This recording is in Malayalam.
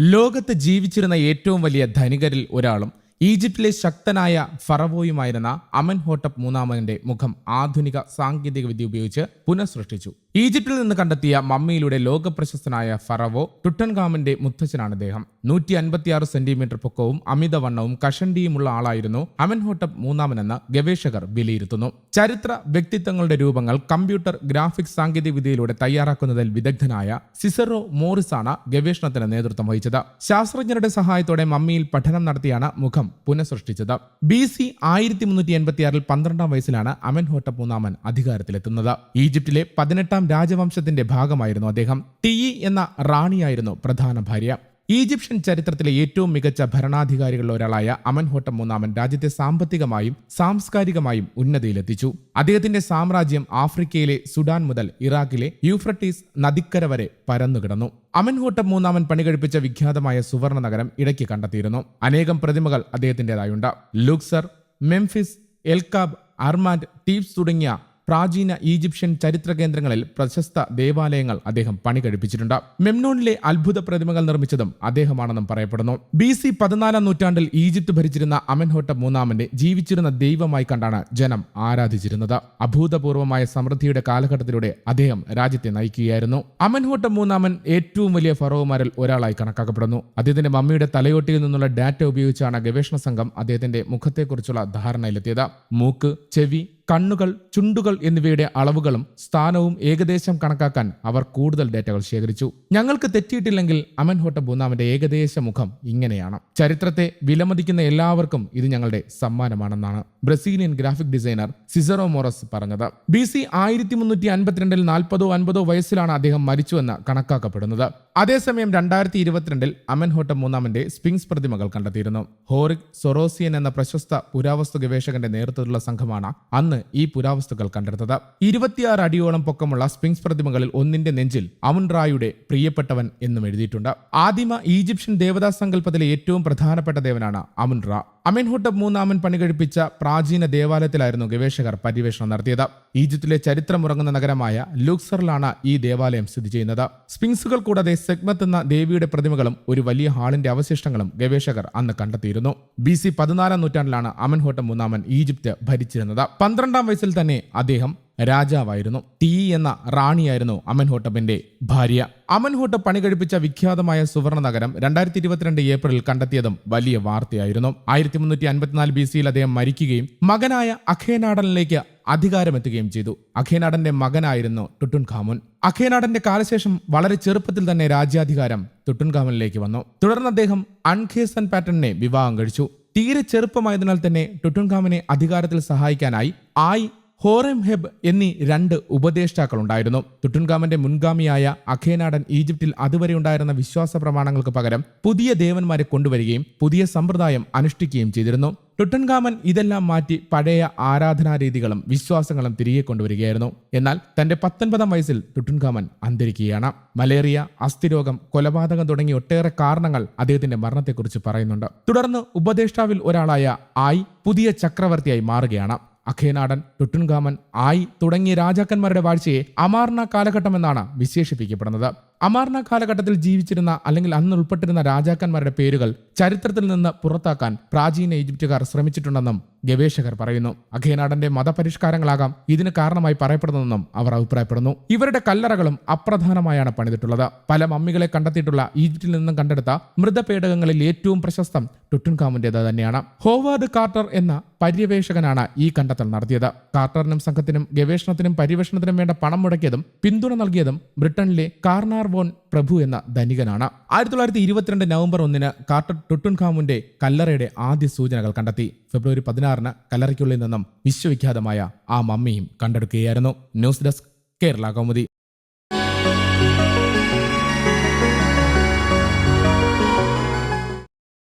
ലോകത്ത് ജീവിച്ചിരുന്ന ഏറ്റവും വലിയ ധനികരിൽ ഒരാളും ഈജിപ്തിലെ ശക്തനായ ഫറവോയുമായിരുന്ന അമൻ ഹോട്ടപ്പ് മൂന്നാമന്റെ മുഖം ആധുനിക സാങ്കേതിക വിദ്യ ഉപയോഗിച്ച് പുനഃസൃഷ്ടിച്ചു. ഈജിപ്തിൽ നിന്ന് കണ്ടെത്തിയ മമ്മിയിലൂടെ ലോകപ്രശസ്തനായ ഫറവോ ടുട്ടൻഗാമിന്റെ മുത്തച്ഛനാണ് അദ്ദേഹം. നൂറ്റി അൻപത്തിയാറ് സെന്റിമീറ്റർ പൊക്കവും അമിതവണ്ണവും കഷണ്ടിയുമുള്ള ആളായിരുന്നു അമൻഹോട്ടപ്പ് മൂന്നാമനെന്ന് ഗവേഷകർ വിലയിരുത്തുന്നു. ചരിത്ര വ്യക്തിത്വങ്ങളുടെ രൂപങ്ങൾ കമ്പ്യൂട്ടർ ഗ്രാഫിക്സ് സാങ്കേതിക വിദ്യയിലൂടെ തയ്യാറാക്കുന്നതിൽ വിദഗ്ധനായ സിസറോ മോറിസാണ് ഗവേഷണത്തിന് നേതൃത്വം വഹിച്ചത്. ശാസ്ത്രജ്ഞരുടെ സഹായത്തോടെ മമ്മിയിൽ പഠനം നടത്തിയാണ് മുഖം പുനഃസൃഷ്ടിച്ചത്. ബി സി ആയിരത്തി മുന്നൂറ്റി എൺപത്തിയാറിൽ പന്ത്രണ്ടാം വയസ്സിലാണ് അമൻഹോട്ടപ്പ് മൂന്നാമൻ അധികാരത്തിലെത്തുന്നത്. ഈജിപ്തിലെ പതിനെട്ടാം രാജവംശത്തിന്റെ ഭാഗമായിരുന്നു അദ്ദേഹം. ടി എന്ന റാണിയായിരുന്നു പ്രധാന ഭാര്യ. ഈജിപ്ഷ്യൻ ചരിത്രത്തിലെ ഏറ്റവും മികച്ച ഭരണാധികാരികളിൽ ഒരാളായ അമൻഹോട്ടം മൂന്നാമൻ രാജ്യത്തെ സാമ്പത്തികമായും സാംസ്കാരികമായും ഉന്നതിയിലെത്തിച്ചു. അദ്ദേഹത്തിന്റെ സാമ്രാജ്യം ആഫ്രിക്കയിലെ സുഡാൻ മുതൽ ഇറാഖിലെ യൂഫ്രട്ടീസ് നദിക്കര വരെ പരന്നുകിടന്നു. അമൻഹോട്ടം മൂന്നാമൻ പണികഴിപ്പിച്ച വിഖ്യാതമായ സുവർണ നഗരം ഇടയ്ക്ക് കണ്ടെത്തിയിരുന്നു. അനേകം പ്രതിമകൾ അദ്ദേഹത്തിന്റെതായുണ്ട് Luxor Memphis El Kab Armant Thebes തുടങ്ങിയ പ്രാചീന ഈജിപ്ഷ്യൻ ചരിത്ര കേന്ദ്രങ്ങളിൽ പ്രശസ്ത ദേവാലയങ്ങൾ അദ്ദേഹം പണി കഴിപ്പിച്ചിട്ടുണ്ട്. മെംനോണിലെ അത്ഭുത പ്രതിമകൾ നിർമ്മിച്ചതും അദ്ദേഹമാണെന്നും പറയപ്പെടുന്നു. ബി സി പതിനാലാം നൂറ്റാണ്ടിൽ ഈജിപ്ത് ഭരിച്ചിരുന്ന അമൻഹോട്ട മൂന്നാമന്റെ ജീവിച്ചിരുന്ന ദൈവമായി കണ്ടാണ് ജനം ആരാധിച്ചിരുന്നത്. അഭൂതപൂർവമായ സമൃദ്ധിയുടെ കാലഘട്ടത്തിലൂടെ അദ്ദേഹം രാജ്യത്തെ നയിക്കുകയായിരുന്നു. അമൻഹോട്ട മൂന്നാമൻ ഏറ്റവും വലിയ ഫറോവുമാരിൽ ഒരാളായി കണക്കാക്കപ്പെടുന്നു. അദ്ദേഹത്തിന്റെ മമ്മിയുടെ തലയോട്ടിയിൽ നിന്നുള്ള ഡാറ്റ ഉപയോഗിച്ചാണ് ഗവേഷണ സംഘം അദ്ദേഹത്തിന്റെ മുഖത്തെക്കുറിച്ചുള്ള ധാരണയിലെത്തിയത്. മൂക്ക് ചെവി കണ്ണുകൾ ചുണ്ടുകൾ എന്നിവയുടെ അളവുകളും സ്ഥാനവും ഏകദേശം കണക്കാക്കാൻ അവർ കൂടുതൽ ഡേറ്റകൾ ശേഖരിച്ചു. ഞങ്ങൾക്ക് തെറ്റിയിട്ടില്ലെങ്കിൽ അമൻ ഹോട്ട മൂന്നാമന്റെ ഏകദേശ മുഖം ഇങ്ങനെയാണ്. ചരിത്രത്തെ വിലമതിക്കുന്ന എല്ലാവർക്കും ഇത് ഞങ്ങളുടെ സമ്മാനമാണെന്നാണ് Brazilian graphic designer Cicero Moraes പറഞ്ഞത്. ബി സി ആയിരത്തി മുന്നൂറ്റി അൻപത്തിരണ്ടിൽ നാൽപ്പതോ അൻപതോ വയസ്സിലാണ് അദ്ദേഹം മരിച്ചുവെന്ന് കണക്കാക്കപ്പെടുന്നത്. അതേസമയം രണ്ടായിരത്തി ഇരുപത്തിരണ്ടിൽ അമൻഹോട്ട മൂന്നാമന്റെ സ്പിങ്സ് പ്രതിമകൾ കണ്ടെത്തിയിരുന്നു. ഹോറിക് സൊറോസിയൻ എന്ന പ്രശസ്ത പുരാവസ്തു ഗവേഷകന്റെ നേതൃത്വത്തിലുള്ള സംഘമാണ് അന്ന് ഈ പുരാവസ്തുക്കൾ കണ്ടെടുത്തത്. ഇരുപത്തിയാറ് അടിയോളം പൊക്കമുള്ള സ്പിങ്സ് പ്രതിമകളിൽ ഒന്നിന്റെ നെഞ്ചിൽ അമുൻ റായുടെ പ്രിയപ്പെട്ടവൻ എന്നും എഴുതിയിട്ടുണ്ട്. ആദിമ ഈജിപ്ഷ്യൻ ദേവതാ സങ്കല്പത്തിലെ ഏറ്റവും പ്രധാനപ്പെട്ട ദേവനാണ് അമുൻ റാ. അമിൻഹുട്ടബ് മൂന്നാമൻ പണികഴിപ്പിച്ച പ്രാചീന ദേവാലയത്തിലായിരുന്നു ഗവേഷകർ പര്യവേഷണം നടത്തിയത്. ഈജിപ്തിലെ ചരിത്രമുറങ്ങുന്ന നഗരമായ ലൂക്സറിലാണ് ഈ ദേവാലയം സ്ഥിതി ചെയ്യുന്നത്. സ്പിങ്സുകൾ കൂടാതെ സെഗ്മത്ത് എന്ന ദേവിയുടെ പ്രതിമകളും ഒരു വലിയ ഹാളിന്റെ അവശിഷ്ടങ്ങളും ഗവേഷകർ അന്ന് കണ്ടെത്തിയിരുന്നു. ബി സി പതിനാലാം നൂറ്റാണ്ടിലാണ് അമൻഹോട്ടം മൂന്നാമൻ ഈജിപ്ത് ഭരിച്ചിരുന്നത്. പന്ത്രണ്ടാം വയസ്സിൽ തന്നെ അദ്ദേഹം രാജാവായിരുന്നു. ടി എന്ന റാണിയായിരുന്നു അമൻഹോട്ടപ്പിന്റെ ഭാര്യ. അമൻഹോട്ടപ്പ് പണി കഴിപ്പിച്ച വിഖ്യാതമായ സുവർണ നഗരം രണ്ടായിരത്തി ഇരുപത്തിരണ്ട് ഏപ്രിലിൽ കണ്ടെത്തിയതും വലിയ വാർത്തയായിരുന്നു. ആയിരത്തി മുന്നൂറ്റി അൻപത്തിനാല് ബി സിയിൽ അദ്ദേഹം മരിക്കുകയും മകനായ അഖേനാടനിലേക്ക് അധികാരമെത്തുകയും ചെയ്തു. അഖേനാടന്റെ മകനായിരുന്നു ടുട്ടുൻ ഖാമുൻ അഖേനാടന്റെ കാലശേഷം വളരെ ചെറുപ്പത്തിൽ തന്നെ രാജ്യാധികാരം ടുട്ടുൻ ഖാമുനിലേക്ക് വന്നു. തുടർന്ന് അദ്ദേഹം അൺഖേസൻ പാറ്റണിനെ വിവാഹം കഴിച്ചു. തീരെ ചെറുപ്പമായതിനാൽ തന്നെ ടുട്ടുൻഖാമിനെ അധികാരത്തിൽ സഹായിക്കാനായി ആയി ഹോറം ഹെബ് എന്നീ രണ്ട് ഉപദേഷ്ടാക്കളുണ്ടായിരുന്നു. തുട്ടുൻഗാമന്റെ മുൻഗാമിയായ അഖേനാടൻ ഈജിപ്തിൽ അതുവരെ ഉണ്ടായിരുന്ന വിശ്വാസ പ്രമാണങ്ങൾക്ക് പകരം പുതിയ ദേവന്മാരെ കൊണ്ടുവരികയും പുതിയ സമ്പ്രദായം അനുഷ്ഠിക്കുകയും ചെയ്തിരുന്നു. ടുട്ടൻഗാമൻ ഇതെല്ലാം മാറ്റി പഴയ ആരാധനാരീതികളും വിശ്വാസങ്ങളും തിരികെ കൊണ്ടുവരികയായിരുന്നു. എന്നാൽ തന്റെ പത്തൊൻപതാം വയസ്സിൽ ടുട്ടൻഗാമൻ അന്തരിക്കുകയാണ്. മലേറിയ അസ്ഥിരോഗം കൊലപാതകം തുടങ്ങിയ ഒട്ടേറെ കാരണങ്ങൾ അദ്ദേഹത്തിന്റെ മരണത്തെക്കുറിച്ച് പറയുന്നുണ്ട്. തുടർന്ന് ഉപദേഷ്ടാവിൽ ഒരാളായ ആയി പുതിയ ചക്രവർത്തിയായി മാറുകയാണ്. അഖേനാടൻ ടുട്ടുൻഗാമൻ ആയി തുടങ്ങിയ രാജാക്കന്മാരുടെ വാഴ്ചയെ അമാർണ കാലഘട്ടം എന്നാണ് വിശേഷിപ്പിക്കപ്പെടുന്നത്. അമാർണ കാലഘട്ടത്തിൽ ജീവിച്ചിരുന്ന അല്ലെങ്കിൽ അന്ന് ഉൾപ്പെട്ടിരുന്ന രാജാക്കന്മാരുടെ പേരുകൾ ചരിത്രത്തിൽ നിന്ന് പുറത്താക്കാൻ പ്രാചീന ഈജിപ്തുകാർ ശ്രമിച്ചിട്ടുണ്ടെന്നും ഗവേഷകർ പറയുന്നു. അഖേനാടന്റെ മതപരിഷ്കാരങ്ങളാകാം ഇതിന് കാരണമായി പറയപ്പെടുന്നതെന്നും അവർ അഭിപ്രായപ്പെടുന്നു. ഇവരുടെ കല്ലറകളും അപ്രധാനമായാണ് പണിതിട്ടുള്ളത്. പല മമ്മികളെ കണ്ടെത്തിയിട്ടുള്ള ഈജിപ്തിൽ നിന്നും കണ്ടെടുത്ത മൃതപേടകങ്ങളിൽ ഏറ്റവും പ്രശസ്തം ടുട്ടുൻകാമിന്റേത് തന്നെയാണ്. ഹോവാർഡ് കാർട്ടർ എന്ന പര്യവേഷകനാണ് ഈ കണ്ടെത്തൽ നടത്തിയത്. കാർട്ടറിനും സംഘത്തിനും ഗവേഷണത്തിനും പര്യവേഷണത്തിനും വേണ്ട പണം മുടക്കിയതും പിന്തുണ നൽകിയതും ബ്രിട്ടനിലെ കാർണാർ വോൺ പ്രഭു എന്ന ധനികനാണ്. ആയിരത്തി തൊള്ളായിരത്തി ഇരുപത്തിരണ്ട് നവംബർ ഒന്നിന് കാർട്ടർ ടുട്ടുൻഖാമുന്റെ കല്ലറയുടെ ആദ്യ സൂചനകൾ കണ്ടെത്തി. ഫെബ്രുവരി പതിനാറിന് കല്ലറയ്ക്കുള്ളിൽ നിന്നും വിശ്വവിഖ്യാതമായ ആ മമ്മിയും കണ്ടെടുക്കുകയായിരുന്നു. News desk Kerala Kaumudi.